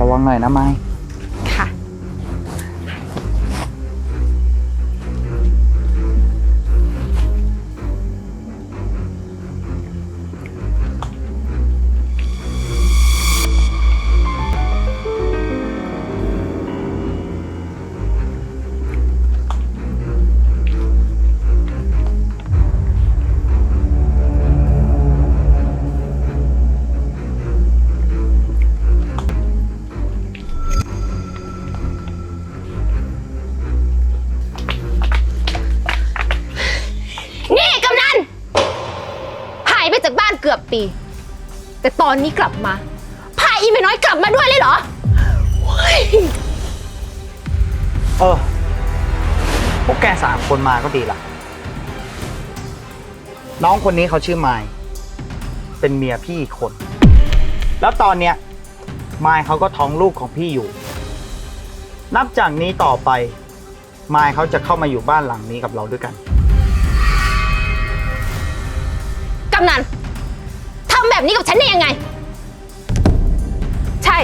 ระวังหน่อยนะไม้ บ้านเกือบปีแต่ตอนนี้กลับมา พาอีเมน้อยกลับมาด้วยเลยเหรอเฮ้ยเออ พวกแกสามคนมาก็ดีละน้องคนนี้เขาชื่อไมายเป็นเมียพี่อีกคน แล้วตอนเนี้ยไมายเขาก็ท้องลูกของพี่อยู่ นับจากนี้ต่อไป ไมายเขาจะเข้ามาอยู่บ้านหลังนี้กับเราด้วยกัน กำนัน ทำแบบนี้กับฉันได้ยังไง ใช่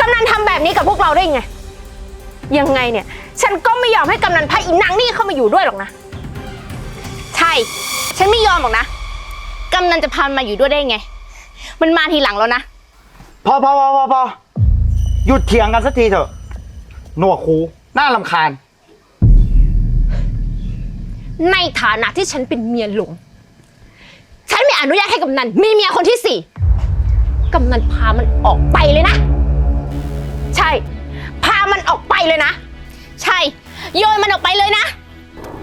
กำนันทำแบบนี้กับพวกเราได้ยังไง ยังไงเนี่ย ฉันก็ไม่ยอมให้กำนันพาอีนางนี่เข้ามาอยู่ด้วยหรอกนะ ใช่ ฉันไม่ยอมหรอกนะ กำนันจะพามันมาอยู่ด้วยได้ยังไง มันมาทีหลังแล้วนะ พอพอพอพอพอหยุดเถียงกันสักทีเถอะ หนวกหูน่าลำคาญ ในฐานะที่ฉันเป็นเมียหลวงฉันไม่ อนุญาตให้กำนันมีเมียคนที่สี่กำนันพามันออกไปเลยนะ ใช่ พามันออกไปเลยนะ ใช่ โยนมันออกไปเลยนะ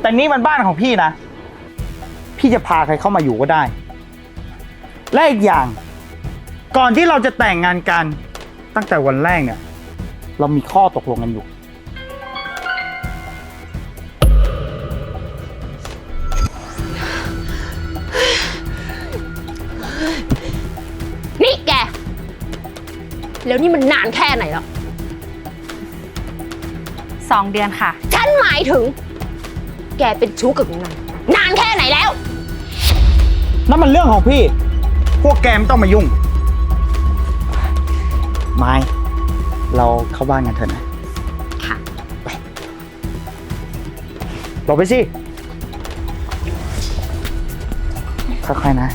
แต่นี่มันบ้านของพี่นะ พี่จะพาใครเข้ามาอยู่ก็ได้ และอีกอย่าง ก่อนที่เราจะแต่งงานกันตั้งแต่วันแรกเนี่ย เรามีข้อตกลงกันอยู่ แล้วนี่มันนานแค่ไหนแล้ว สองเดือนค่ะ ฉันหมายถึง แกเป็นชู้กับกำนันนานแค่ไหนแล้ว นั่นมันเรื่องของพี่ พวกแกไม่ต้องมายุ่ง ไม้ เราเข้าบ้านกันเถอะนะ ค่ะหลบไปสิ ค่อยๆนะ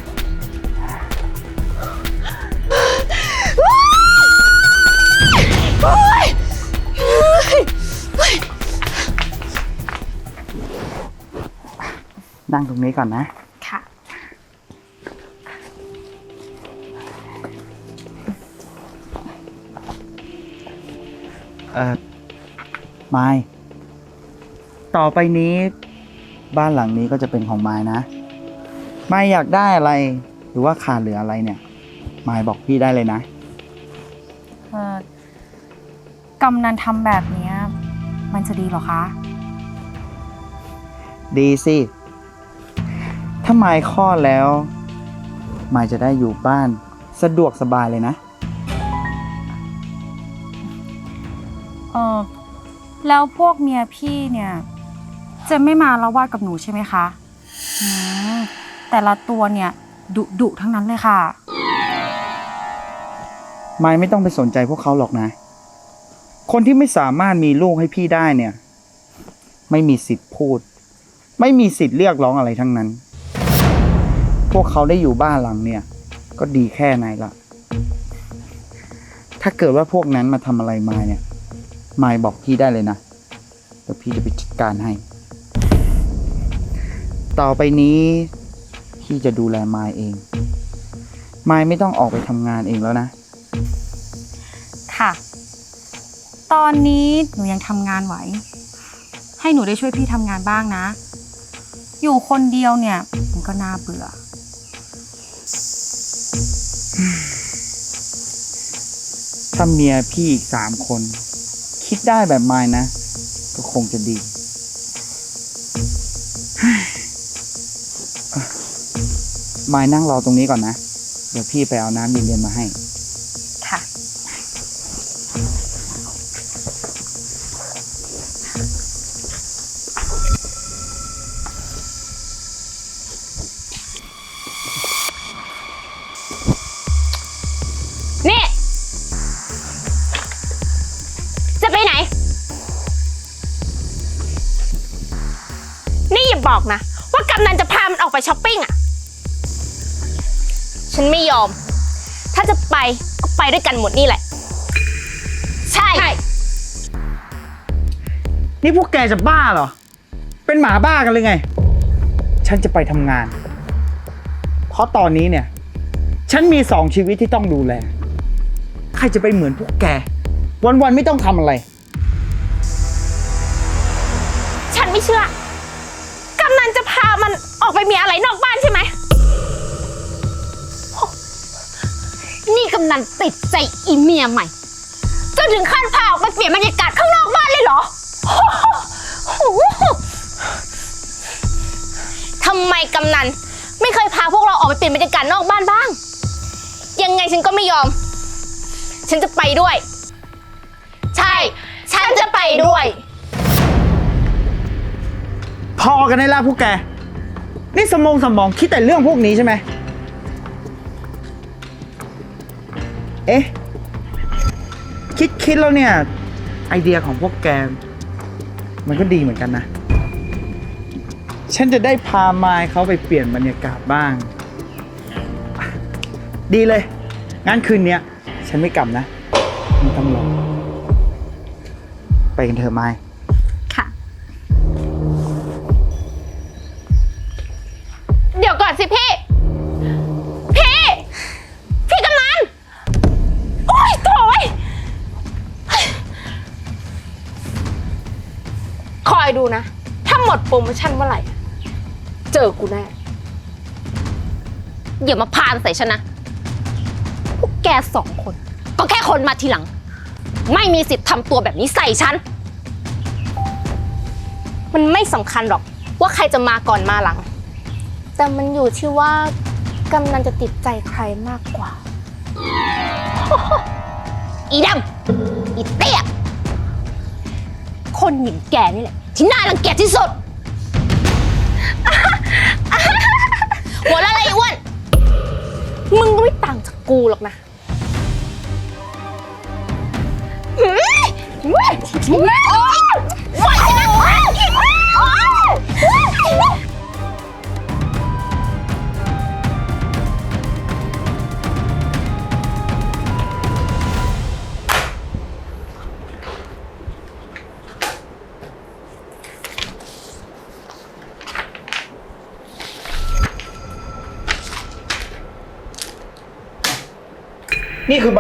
นั่งตรงนี้ก่อนนะ ค่ะ เออไม้ต่อไปนี้บ้านหลังนี้ก็จะเป็นของไม้นะ ไม้อยากได้อะไร หรือว่าขาดเหลืออะไรเนี่ย ไม้บอกพี่ได้เลยนะ กำนันทำแบบเนี้ยมันจะดีเหรอคะ ดีสิ ถ้าไม้คลอดแล้วไม้จะได้อยู่บ้านสะดวกสบายเลยนะ เออแล้วพวกเมียพี่เนี่ย จะไม่มาละวาดกับหนูใช่ไหมคะอืมแต่ละตัวเนี่ยดุดุๆทั้งนั้นเลยค่ะไม้ไม่ต้องไปสนใจพวกเขาหรอกนะ คนที่ไม่สามารถมีลูกให้พี่ได้เนี่ย ไม่มีสิทธิ์พูด ไม่มีสิทธิ์เรียกร้องอะไรทั้งนั้น พวกเขาได้อยู่บ้านหลังเนี่ย ก็ดีแค่ไหนละถ้าเกิดว่าพวกนั้นมาทำอะไรมาเนี่ยไม้บอกพี่ได้เลยนะเดี๋ยวพี่จะไปจัดการให้ ต่อไปนี้พี่จะดูแลไม้เองไม้ไม่ต้องออกไปทำงานเองแล้วนะ ตอนนี้หนูยังทำงานไหว ให้หนูได้ช่วยพี่ทำงานบ้างนะ อยู่คนเดียวเนี่ยมันก็น่าเบื่อ ถ้าเมียพี่อีกสามคน คิดได้แบบมายนะ ก็คงจะดี มายนั่งรอตรงนี้ก่อนนะ เดี๋ยวพี่ไปเอาน้ำเย็นๆมาให้ กำนันจะพามันออกไปช้อปปิ้งอะฉันไม่ยอม ถ้าจะไปก็ไปด้วยกันหมดนี่แหละ ใช่ นี่พวกแกจะบ้าเหรอ เป็นหมาบ้ากันเลยไง ฉันจะไปทำงาน เพราะตอนนี้เนี่ย ฉันมีสองชีวิตที่ต้องดูแล ใครจะไปเหมือนพวกแก วันๆไม่ต้องทำอะไร ฉันไม่เชื่อกำนันจะพามันออกไปมีอะไรนอกบ้านใช่ไหม นี่กำนันติดใจอีเมียใหม่จนถึงขั้นพาออกไปเปลี่ยนบรรยากาศข้างนอกบ้านเลยเหรอทำไมกำนันไม่เคยพาพวกเราออกไปเปลี่ยนบรรยากาศนอกบ้านบ้าง ยังไงฉันก็ไม่ยอม ฉันจะไปด้วย ใช่ ฉันจะไปด้วย พอกันได้แล้วพวกแก นี่สมองสมองคิดแต่เรื่องพวกนี้ใช่ไหม เอ๊ะ คิดคิดแล้วเนี่ย ไอเดียของพวกแก มันก็ดีเหมือนกันนะ ฉันจะได้พาไมายเขาไปเปลี่ยนบรรยากาศบ้าง ดีเลยงั้นคืนเนี้ย ฉันไม่กลับนะไม่ต้องรอไปกันเถอะไมาย อยดูนะ ถ้าหมดโปรโมชั่นเมื่อไหร่ เจอกูแน่ อย่ามาพานใส่ฉันนะ พวกแกสองคน ก็แค่คนมาทีหลัง ไม่มีสิทธิ์ทำตัวแบบนี้ใส่ฉัน มันไม่สำคัญหรอกว่าใครจะมาก่อนมาหลัง แต่มันอยู่ที่ว่ากำนันจะติดใจใครมากกว่า อีดำอีเตี้ย คนหญิงแกนี่แหละ ที่น่ารังเกียจที่สุด หัวเราะอะไรอ้วน มึงก็ไม่ต่างจากกูหรอกนะหืมเว้ยเว้ยโอ๊ยโอ๊ยโอ๊ย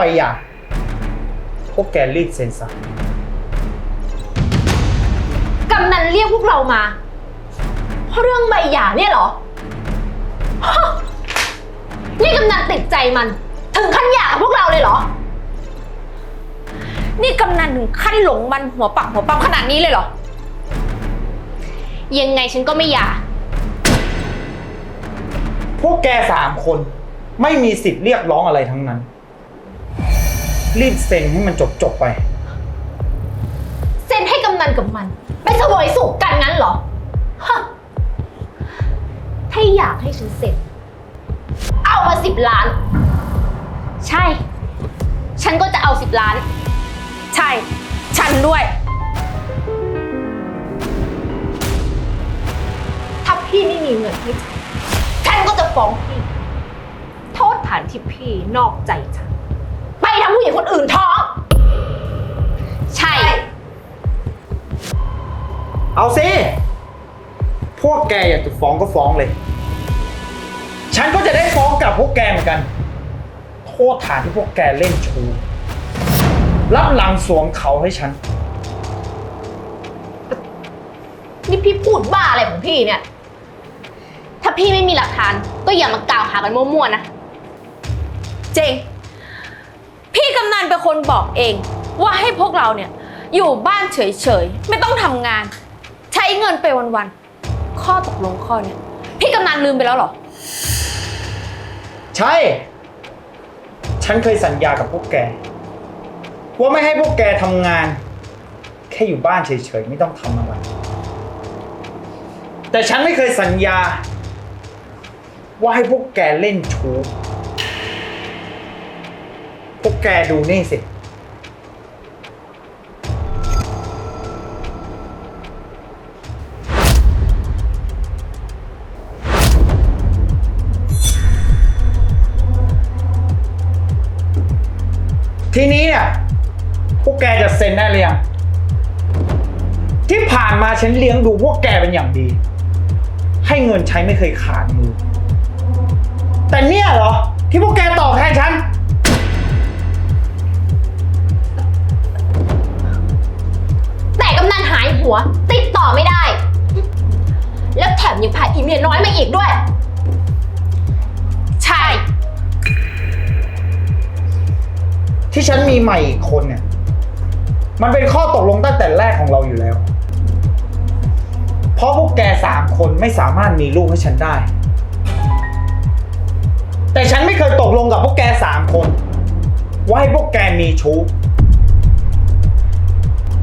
อใบหย่าพวกแกรีบเซ็นซะกำนันเรียกพวกเรามา เพราะเรื่องใบหย่าเนี่ยเหรอฮะนี่กำนันติดใจมัน ถึงขั้นหย่ากับพวกเราเลยเหรอ นี่กำนันถึงขั้นหลงมันหัวปักหัวปั๊มขนาดนี้เลยเหรอ ยังไงฉันก็ไม่หย่า พวกแกสามคน ไม่มีสิทธิ์เรียกร้องอะไรทั้งนั้น รีบเซ็นให้มันจบจบๆไป เซ็นให้กำนันกับมัน ไปเสวยสุขกันงั้นเหรอฮะถ้าอยากให้ฉันเซ็นเอามาสิบล้าน ใช่ ฉันก็จะเอาสิบล้าน ใช่ ฉันด้วย ถ้าพี่ไม่มีเงินให้ฉันฉันก็จะฟ้องพี่ โทษฐานที่พี่นอกใจฉัน หญิงคนอื่นท้อง ใช่ เอาสิ พวกแกอยากจะฟ้องก็ฟ้องเลย ฉันก็จะได้ฟ้องกลับพวกแกเหมือนกัน โทษฐานที่พวกแกเล่นชูรับหลังสวมเขาให้ฉัน นี่พี่พูดบ้าอะไรของพี่เนี่ย ถ้าพี่ไม่มีหลักฐานก็อย่ามากล่าวหากันมั่วๆนะ เจง พี่กำนันเป็นคนบอกเอง ว่าให้พวกเราเนี่ย อยู่บ้านเฉยๆ ไม่ต้องทำงาน ใช้เงินไปวันๆ ข้อตกลงข้อเนี่ย พี่กำนันลืมไปแล้วเหรอ ใช่ ฉันเคยสัญญากับพวกแก ว่าไม่ให้พวกแกทำงาน แค่อยู่บ้านเฉยๆ ไม่ต้องทำอะไร แต่ฉันไม่เคยสัญญา ว่าให้พวกแกเล่นชู้ พวกแกดูนี่สิ ทีนี้เนี่ย พวกแกจะเซ็นได้หรือยังที่ผ่านมาฉันเลี้ยงดูพวกแกเป็นอย่างดี ให้เงินใช้ไม่เคยขาดมือ แต่เนี่ยเหรอ ที่พวกแกตอบแทนฉัน หัว ติดต่อไม่ได้ แล้วแถมยังพาอีเมียน้อยมาอีกด้วย ใช่ ที่ฉันมีใหม่อีกคนเนี่ย มันเป็นข้อตกลงตั้งแต่แรกของเราอยู่แล้ว เพราะพวกแกสามคนไม่สามารถมีลูกให้ฉันได้ แต่ฉันไม่เคยตกลงกับพวกแกสามคน ว่าให้พวกแกมีชู้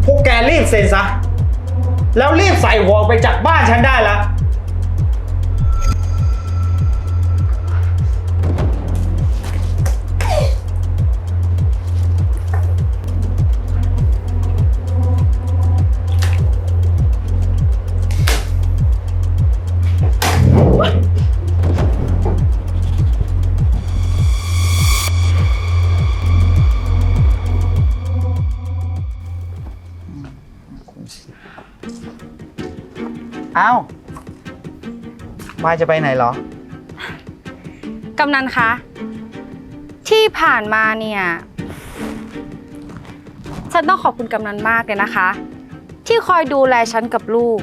พวกแกรีบเซ็นซะ แล้วรีบใส่หัวออกไปจากบ้านฉันได้ละ อ้ามายจะไปไหนเหรอ กำนันคะ ที่ผ่านมาเนี่ย ฉันต้องขอบคุณกำนันมากเลยนะคะ ที่คอยดูแลฉันกับลูก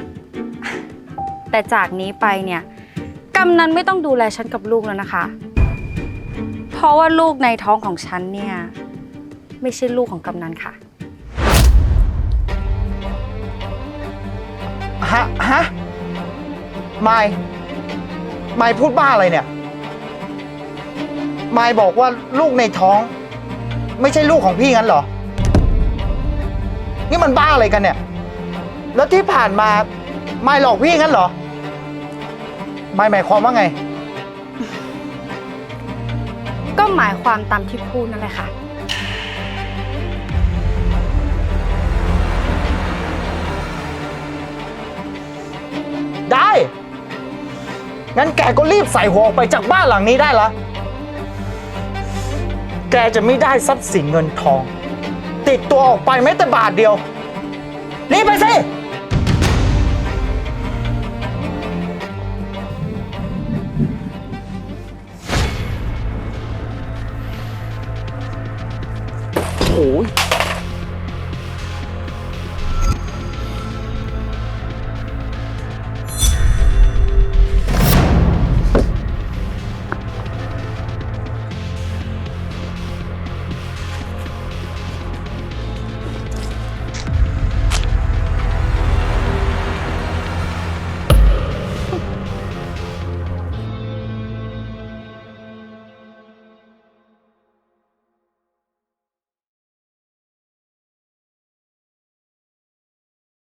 แต่จากนี้ไปเนี่ย กำนันไม่ต้องดูแลฉันกับลูกแล้วนะคะ เพราะว่าลูกในท้องของฉันเนี่ย ไม่ใช่ลูกของกำนันค่ะ ฮะ ฮะ มายมายพูดบ้าอะไรเนี่ย มายบอกว่าลูกในท้อง ไม่ใช่ลูกของพี่งั้นเหรอ นี่มันบ้าอะไรกันเนี่ย แล้วที่ผ่านมามายหลอกพี่งั้นเหรอมายหมายความว่าไง ก็หมายความตามที่พูดนั่นแหละค่ะ ได้ งั้นแกก็รีบใส่หัวออกไปจากบ้านหลังนี้ได้ละแกจะไม่ได้ทรัพย์สินเงินทอง ติดตัวออกไปแม้แต่บาทเดียว รีบไปสิโอ้ย